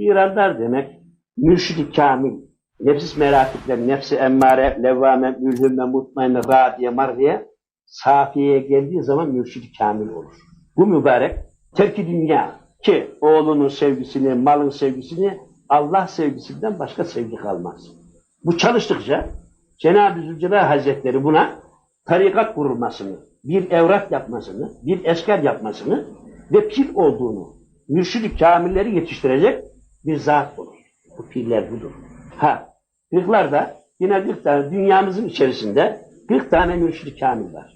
İranlar demek mürşidi kamil. Nefis merakipler, nefsi emmare, levvame, mülhümme, mutmainne, radiye, mardiye safiyeye geldiği zaman mürşidi kamil olur. Bu mübarek terki dünya ki oğlunun sevgisini, malın sevgisini Allah sevgisinden başka sevgi kalmaz. Bu çalıştıkça Cenab-ı Zülcelal Hazretleri buna tarikat kurulmasını, bir evrak yapmasını, bir esker yapmasını ve pir olduğunu, mürşid-i kamilleri yetiştirecek bir zat olur. Bu pirler budur. Ha, kırklarda yine bir tane dünyamızın içerisinde 40 tane mürşid-i kamil var.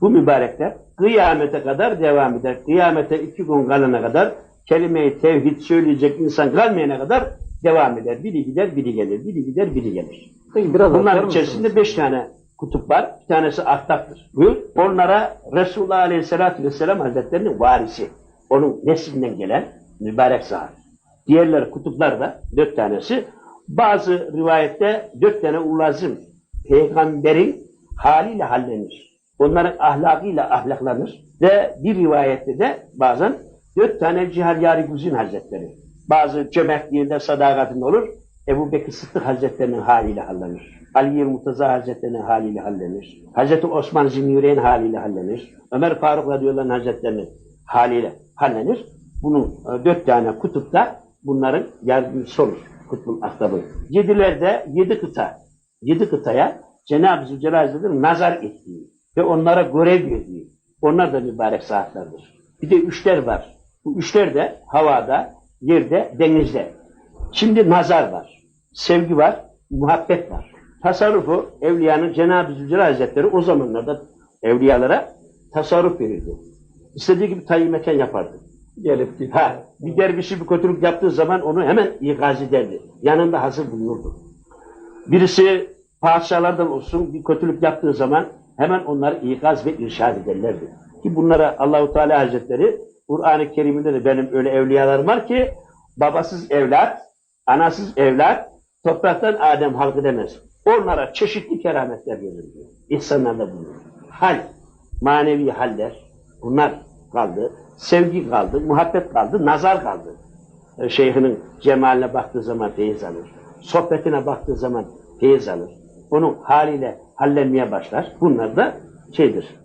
Bu mübarekler kıyamete kadar devam eder. Kıyamete iki gün kalana kadar kelime-i tevhid söyleyecek insan kalmayana kadar devam eder. Biri gider, biri gelir. Biri gider, biri gelir. Peki biraz Bunların mısınız? içerisinde beş tane kutup var. Bir tanesi Ahtab'dır. Buyur. Onlara Resulullah Aleyhisselatü Vesselam Hazretlerinin varisi. Onun neslinden gelen mübarek zat. Diğerleri kutuplar da dört tanesi. Bazı rivayette dört tane ulazım peygamberin haliyle hallenir. Onların ahlakıyla ahlaklanır. Ve bir rivayette de bazen dört tane Ciharyari Güzin Hazretleri. Bazı cömertliğinde sadakatinde olur. Ebu Bekir Sıddık Hazretlerinin haliyle hallenir. Ali Murtaza Hazretlerinin haliyle hallenir. Hazreti Osman Zinnüreyn haliyle hallenir. Ömer Faruk radıyallahu anh Hazretlerinin haliyle hallenir. Bunun e, dört tane kutupta bunların yardımcısı olur. Kutbul Ahtabı. Yedilerde yedi kıta. Yedi kıtaya Cenab-ı Zülcelal Hazretleri nazar ettiği ve onlara görev verdiği. Onlar da mübarek saatlerdir. Bir de üçler var. Bu üçler de havada, yerde, denizde. Şimdi nazar var, sevgi var, muhabbet var. Tasarrufu evliyanın Cenab-ı Zülcelal Hazretleri o zamanlarda evliyalara tasarruf verirdi. İstediği gibi tayin mekan yapardı. Gelip gidip. Ha, bir dervişi bir kötülük yaptığı zaman onu hemen ikaz ederdi. Yanında hazır bulunurdu. Birisi padişahlardan olsun bir kötülük yaptığı zaman hemen onları ikaz ve irşad ederlerdi. Ki bunlara Allahu Teala Hazretleri Kur'an-ı Kerim'de de benim öyle evliyalarım var ki babasız evlat, anasız evlat topraktan Adem halkı demez. Onlara çeşitli kerametler verir diyor. İnsanlarda bulunur. Hal, manevi haller bunlar kaldı. Sevgi kaldı, muhabbet kaldı, nazar kaldı. E, Şeyhinin cemaline baktığı zaman feyiz alır. Sohbetine baktığı zaman feyiz alır. Onun haliyle hallenmeye başlar. Bunlar da şeydir,